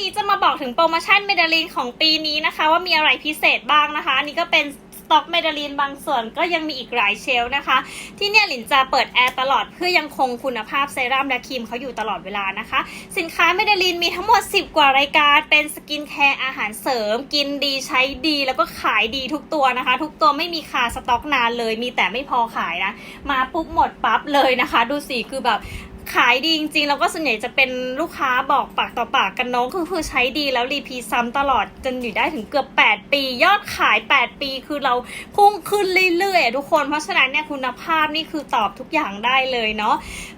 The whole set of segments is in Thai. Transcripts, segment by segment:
นี้จะมาบอกถึงโปรโมชั่นเมดาลินของปีนี้นะคะ ว่ามีอะไรพิเศษบ้างนะคะ อันนี้ก็เป็นสต็อกเมดาลินบางส่วนก็ยังมีอีกหลายเชลนะคะ ที่เนี่ยหลินจะเปิดแอร์ตลอดเพื่อยังคงคุณภาพเซรั่มและครีมเขาอยู่ตลอดเวลานะคะ สินค้าเมดาลินมีทั้งหมด 10 กว่ารายการ เป็นสกินแคร์อาหารเสริม กินดีใช้ดีแล้วก็ขายดีทุกตัวนะคะ ทุกตัวไม่มีคาสต็อกนานเลย มีแต่ไม่พอขายนะ มาปุ๊บหมดปั๊บเลยนะคะ ดูสิคือแบบ ขายดีจริงๆ แล้วก็ส่วนใหญ่จะเป็นลูกค้าบอกปากต่อปากกันเน้องคือคือใช้ดีแล้วรีพีซ้ำตลอดจนอยู่ได้ถึงเกือบ 8 ปี ยอดขาย 8 ปีคือเราพุ่งขึ้นเรื่อยๆทุกคน เพราะฉะนั้นเนี่ยคุณภาพนี่คือตอบทุกอย่างได้เลยเนาะ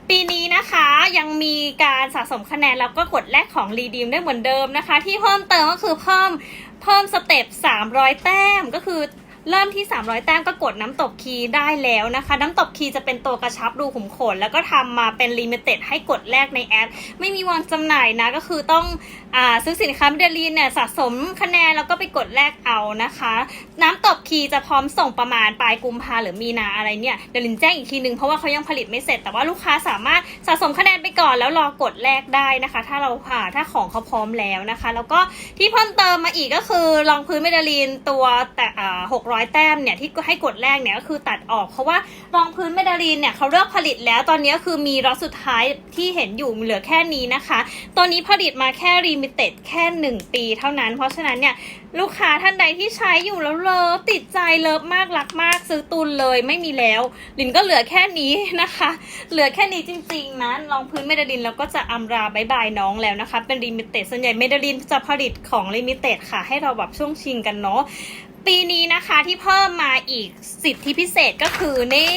ปีนี้นะคะยังมีการสะสมคะแนนแล้วก็กดแลกของรีดีมได้เหมือนเดิมนะคะ ที่เพิ่มเติมก็คือเพิ่มเพิ่มสเต็ป300 แต้มก็คือ เริ่มที่ 300 แต้มก็กดน้ำตบคีย์ได้แล้วนะคะ น้ำตบคีย์จะเป็นตัวกระชับรูขุมขน แล้วก็ทำมาเป็นลิมิเต็ดให้กดแลกในแอป ไม่มีวางจำหน่ายนะ ก็คือต้องอซื้อสินค้าเมเดลีนเนี่ยสะสมคะแนนแล้วก็ไปกดแลกเอานะคะ น้ำตบคีย์จะพร้อมส่งประมาณปลายกุมภาหรือมีนาอะไรเนี่ยเดลินแจ้งอีกทีนึงเพราะว่าเขายังผลิตไม่เสร็จ แต่ว่าลูกค้าสามารถสะสมคะแนนไปก่อนแล้วรอกดแลกได้นะคะ ถ้าเราผ่าถ้าของเขาพร้อมแล้วนะคะ แล้วก็ที่เพิ่มเติมมาอีกก็คือรองพื้นเมดลีนตัวแต่หกร้อ่า600 แต้มเนี่ยที่ให้กดแรกเนี่ยก็คือตัดออกเพราะว่ารองพื้นเมดาลีนเนี่ยเขาเลิกผลิตแล้วตอนนี้ก็คือมีรถสุดท้ายที่เห็นอยู่เหลือแค่นี้นะคะ ตัวนี้ผลิตมาแค่รีมิเต็ดแค่ 1 ปีเท่านั้น เพราะฉะนั้นเนี่ยลูกค้าท่านใดที่ใช้อยู่แล้วเลิฟติดใจเลิฟมากรักมากซื้อตุนเลยไม่มีแล้วลินก็เหลือแค่นี้นะคะ เหลือแค่นี้จริงๆนะรองพื้นเมดาลินแล้วก็จะอำลาบายบายน้องแล้วนะคะ เป็นลิมิเต็ดส่วนใหญ่เมดาลินจะผลิตของลิมิเต็ดค่ะ ให้เราแบบช่วงชิงกันเนาะ ปีนี้นะคะที่เพิ่มมาอีกสิทธิพิเศษก็คือนี่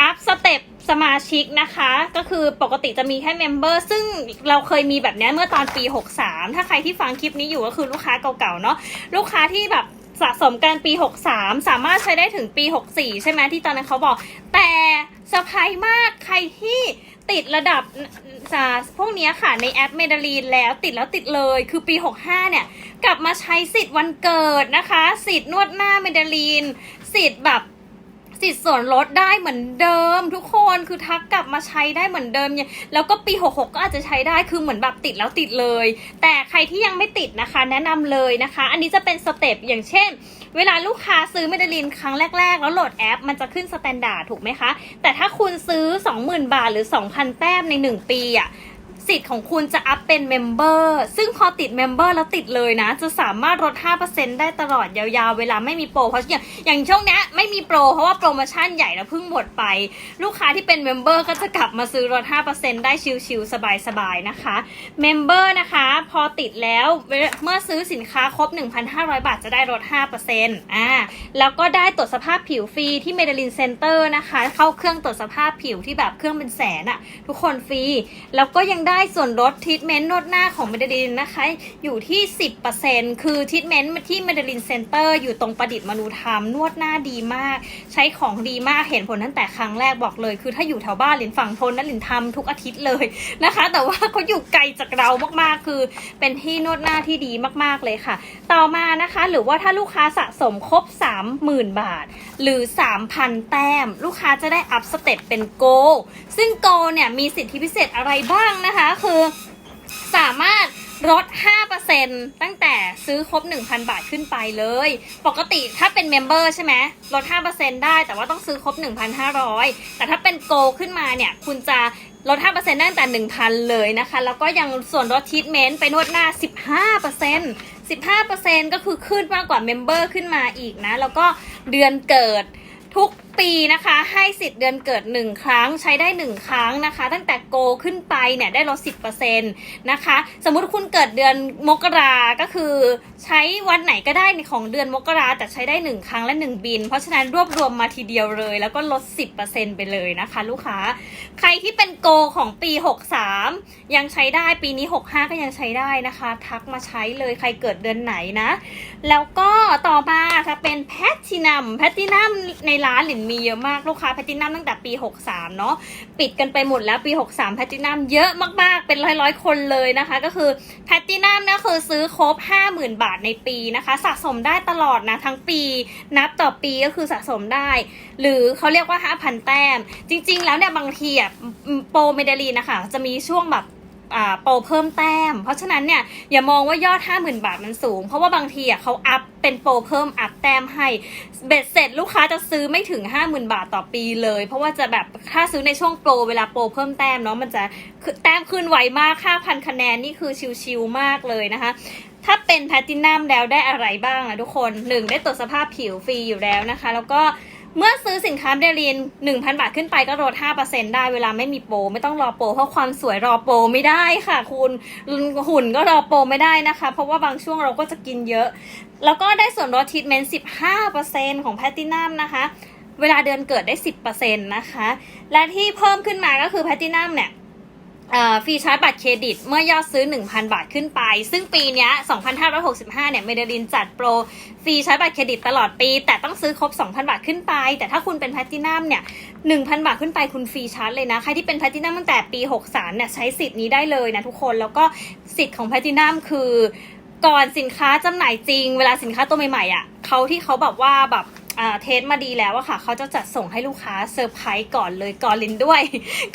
อัพสเต็ปสมาชิกนะคะ ก็คือปกติจะมีแค่เมมเบอร์ซึ่งเราเคยมีแบบนี้เมื่อตอนปี 63 ถ้าใครที่ฟังคลิปนี้อยู่ก็คือลูกค้าเก่าๆเนาะลูกค้าที่แบบสะสมกันปี 63 สามารถใช้ได้ถึงปี 64 ใช่ไหมที่ตอนนั้นเขาบอก แต่เซอร์ไพรส์มากใครที่ ติดระดับจาพวกนี้ค่ะในแอปเมดาลีนแล้วติดแล้วติดเลย คือปี 65 เนี่ย กลับมาใช้สิทธิ์วันเกิดนะคะ สิทธิ์นวดหน้าเมดาลีน สิทธิ์แบบ สิทธิ์ส่วนลดได้เหมือนเดิม ทุกคนคือทักกลับมาใช้ได้เหมือนเดิมเนี่ยแล้วก็ปี 66 ก็อาจจะใช้ได้คือเหมือนแบบติดแล้วติดเลย แต่ใครที่ยังไม่ติดนะคะ แนะนำเลยนะคะ อันนี้จะเป็นสเต็ปอย่างเช่น เวลาลูกค้าซื้อเมดลินครั้งแรก ๆ แล้วโหลดแอป มันจะขึ้นสแตนดาร์ดถูกไหมคะ แต่ถ้าคุณซื้อ 20,000 บาทหรือ 2,000 แต้มใน 1 ปีอะ สิทธิ์ของคุณจะอัพเป็นเมมเบอร์ซึ่งพอติดเมมเบอร์แล้วติดเลยนะ จะสามารถลด 5%ได้ตลอดยาวๆ เวลาไม่มีโปรเพราะอย่างอย่างช่วงเนี้ยไม่มีโปรเพราะว่าโปรโมชั่นใหญ่แล้วเพิ่งหมดไป ลูกค้าที่เป็นเมมเบอร์ก็จะกลับมาซื้อลด 5%ได้ชิลๆสบายๆนะคะเมมเบอร์นะคะ พอติดแล้วเมื่อซื้อสินค้าครบ 1,500 บาทจะได้ลด 5%อ่าแล้วก็ได้ตรวจสภาพผิวฟรีที่เมด a ลินเซ็นเตอร์นะคะ เข้าเครื่องตรวจสภาพผิวที่แบบเครื่องเป็นแสนอะทุกคนฟรีแล้วก็ยังได้ได้ส่วนลดทรีทเมนต์นวดหน้าของเมดลินนะคะ อยู่ที่ 10%คือทรีทเมนต์ที่เมดลินเซ็นเตอร์อยู่ตรงประดิษฐ์มนูธรรมนวดหน้าดีมาก ใช้ของดีมากเห็นผลตั้งแต่ครั้งแรกบอกเลย คือถ้าอยู่แถวบ้านหลินฝั่งทนนั้นหลินทำทุกอาทิตย์เลยนะคะ แต่ว่าเขาอยู่ไกลจากเรามากๆ คือเป็นที่นวดหน้าที่ดีมากๆเลยค่ะ ต่อมานะคะ หรือว่าถ้าลูกค้าสะสมครบ 30,000 บาท หรือ 3,000 แต้ม ลูกค้าจะได้อัพสเต็ปเป็นโกซึ่งโกเนี่ยมีสิทธิพิเศษอะไรบ้างนะคะคือสามารถลด 5%ตั้งแต่ซื้อครบ 1,000 บาทขึ้นไปเลย ปกติถ้าเป็นเมมเบอร์ใช่ไหมลด 5%ได้ แต่ว่าต้องซื้อครบ 1,500 แต่ถ้าเป็นโกขึ้นมาเนี่ย คุณจะลด 5%ตั้งแต่ 1,000 เลยนะคะ แล้วก็ยังส่วนลดทีทเมนต์ไปนวดหน้า 15% 15%ก็คือขึ้นมากกว่าเมมเบอร์ขึ้นมาอีกนะ แล้วก็เดือนเกิดทุก ปีนะคะ ให้สิทธิ์เดือนเกิด 1 ครั้งใช้ได้ 1 ครั้งนะคะ ตั้งแต่โกขึ้นไปเนี่ยได้ลด10%นะคะ สมมุติคุณเกิดเดือนมกราก็คือใช้วันไหนก็ได้ในของเดือนมกราแต่ใช้ได้ 1 ครั้งและ 1 บิน เพราะฉะนั้นรวบรวมมาทีเดียวเลย แล้วก็ลด 10%ไปเลยนะคะ ลูกค้า ใครที่เป็นโกของปี 63 ยังใช้ได้ปีนี้ 65 ก็ยังใช้ได้นะคะ ทักมาใช้เลยใครเกิดเดือนไหนนะ แล้วก็ต่อมาจะเป็นแพทินัมแพทินัมในร้านหลินมีเยอะมากลูกค้าแพทตินัมตั้งแต่ปี 63 เนาะปิดกันไปหมดแล้วปี 63แพทตินัมเยอะมากๆ เป็นร้อยๆ คนเลยนะคะ ก็คือแพทตินัมนี่ยคือซื้อครบ 50,000 บาทในปีนะคะ สะสมได้ตลอดนะทั้งปี นับต่อปีก็คือสะสมได้ หรือเขาเรียกว่า 5,000 แต้ม จริง ๆ แล้วเนี่ยบางทีอะโปรเมดาลีนนะคะจะมีช่วงแบบ โปรเพิ่มแต้ม เพราะฉะนั้นเนี่ยอย่ามองว่ายอด 50,000 บาทมันสูง เพราะว่าบางทีอะเขาอัพเป็นโปรเพิ่มอัพแต้มให้เบ็ดเสร็จลูกค้าจะซื้อไม่ถึง 50,000 บาทต่อปีเลย เพราะว่าจะแบบถ้าซื้อในช่วงโปรเวลาโปรเพิ่มแต้มเนาะมันจะแต้มขึ้นไวมาก5,000คะแนนนี่คือชิวๆมากเลยนะคะถ้าเป็นแพลตินัมแล้วได้อะไรบ้างอะทุกคนหนึ่งได้ตรวจสภาพผิวฟรีอยู่แล้วนะคะ แล้วก็ เมื่อซื้อสินค้าเดลิน1,000 บาทขึ้นไปก็ลด5%ได้เวลาไม่มีโปรไม่ต้องรอโปรเพราะความสวยรอโปรไม่ได้ค่ะ คุณหุ่นก็รอโปรไม่ได้นะคะ เพราะว่าบางช่วงเราก็จะกินเยอะ แล้วก็ได้ส่วนลดทรีทเมนต์15%ของแพตตินัมนะคะ เวลาเดือนเกิดได้ 10%นะคะ และที่เพิ่มขึ้นมาก็คือแพตตินัมเนี่ย ฟรีชาร์จบัตรเครดิต เมื่อยอดซื้อ 1,000 บาทขึ้นไป ซึ่งปีนี้ย2,565 เนี่ยเมเดลินจัดโปรฟรีชาร์จบัตรเครดิตตลอดปี แต่ต้องซื้อครบ 2,000 บาทขึ้นไป แต่ถ้าคุณเป็นแพลตินัมเนี่ย 1,000 บาทขึ้นไปคุณฟรีชาร์จเลยนะ ใครที่เป็นแพลตินัมตั้งแต่ปี 63 เนี่ยใช้สิทธิ์นี้ได้เลยนะทุกคน แล้วก็สิทธิ์ของแพลตินัมคือก่อนสินค้าจำหน่ายจริง เวลาสินค้าตัวใหม่ๆอะเขาที่เขาแบบว่าแบบ เทสมาดีแล้วอะค่ะ เขาจะจัดส่งให้ลูกค้าเซอร์ไพรส์ก่อนเลยก่อนลินด้วย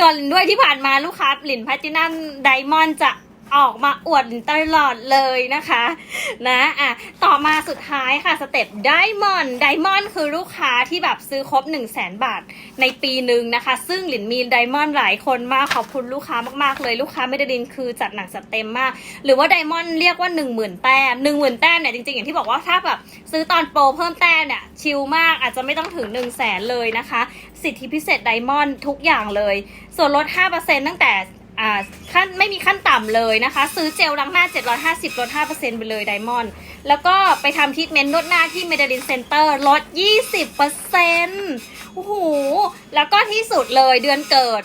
ก่อนลินด้วยที่ผ่านมาลูกค้าลินแพลตินัมไดมอนด์จะ ออกมาอวดตลอดเลยนะคะนะอะต่อมาสุดท้ายค่ะสเต็ปไดมอนด์ไดมอนด์คือลูกค้าที่แบบซื้อครบ 1 0 0 0 0แสนบาทในปีหนึ่งนะคะ ซึ่งหลินมีไดมอนด์หลายคนมากขอบคุณลูกค้ามากๆเลยลูกค้าไม่ได้ดินคือจัดหนักจัดเต็มมาก หรือว่าไดมอนด์เรียกว่า 1 0,000 แต้ม1 0,000 แต้มเนี่ยจริงๆ อย่างที่บอกว่าถ้าแบบซื้อตอนโปรเพิ่มแต้มเนี่ยชิลมากอาจจะไม่ต้องถึง 1 0 0 0 0แสนเลยนะคะ สิทธิพิเศษไดมอนด์ทุกอย่างเลย ส่วนลด 5%ตั้งแต่ อ่าขั้นไม่มีขั้นต่ำเลยนะคะ ซื้อเจลล้างหน้า 750 ลด 5%ไปเลยไดมอนด์แล้วก็ไปทำทรีทเมนต์นวดหน้าที่เมดลินเซ็นเตอร์ลด 20%โอ้โห แล้วก็ที่สุดเลยเดือนเกิด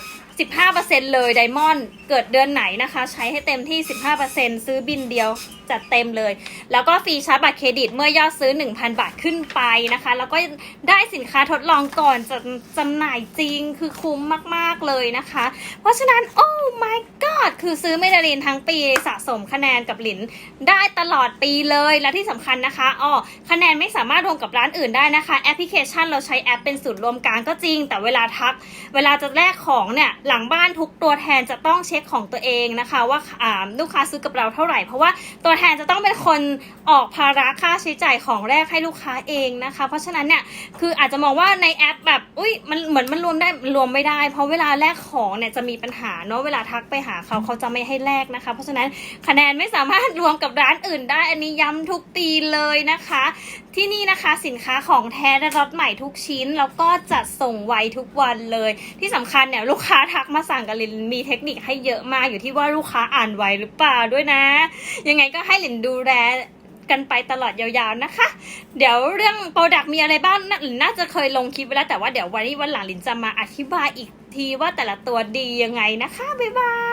15%เลยไดมอนด์เกิดเดือนไหนนะคะ ใช้ให้เต็มที่ 15%ซื้อบินเดียวจัดเต็มเลย แล้วก็ฟรีชาร์จบัตรเครดิตเมื่อยอดซื้อ 1,000 บาทขึ้นไปนะคะ แล้วก็ได้สินค้าทดลองก่อนจะจำหน่ายจริงคือคุ้มมาก ๆ เลยนะคะ เพราะฉะนั้น โอ้ my คือซื้อเมดาลินทั้งปีสะสมคะแนนกับหลินได้ตลอดปีเลยและที่สำคัญนะคะอ๋อคะแนนไม่สามารถรวมกับร้านอื่นได้นะคะแอปพลิเคชันเราใช้แอปเป็นศูนย์รวมกลางก็จริง แต่เวลาทัก เวลาจะแลกของเนี่ยหลังบ้านทุกตัวแทนจะต้องเช็คของตัวเองนะคะว่าอ่าลูกค้าซื้อกับเราเท่าไหร่ เพราะว่าตัวแทนจะต้องเป็นคนออกภาระค่าใช้จ่ายของแรกให้ลูกค้าเองนะคะ เพราะฉะนั้นเนี่ยคืออาจจะมองว่าในแอปแบบอุ้ยมันเหมือนมันรวมได้รวมไม่ได้ เพราะเวลาแลกของเนี่ยจะมีปัญหาเนาะเวลาทักไปหาเขาเขาจะไม่ให้แลกนะคะ เพราะฉะนั้นคะแนนไม่สามารถรวมกับร้านอื่นได้ อันนี้ย้ำทุกปีเลยนะคะ ที่นี่นะคะสินค้าของแท้และรถใหม่ทุกชิ้น แล้วก็จัดส่งไวทุกวันเลย ที่สำคัญเนี่ยลูกค้าทักมาสั่งกับลินมีเทคนิคให้เยอะมากอยู่ที่ว่าลูกค้าอ่านไวหรือเปล่าด้วยนะ ยังไงก็ให้ลินดูแลกันไปตลอดยาวๆนะคะ เดี๋ยวเรื่องโปรดักต์มีอะไรบ้างน่าหลินน่าจะเคยลงคลิปไว้แล้วแต่ว่าเดี๋ยววันนี้วันหลังลินจะมาอธิบายอีกทีว่าแต่ละตัวดียังไงนะคะ บ๊ายบาย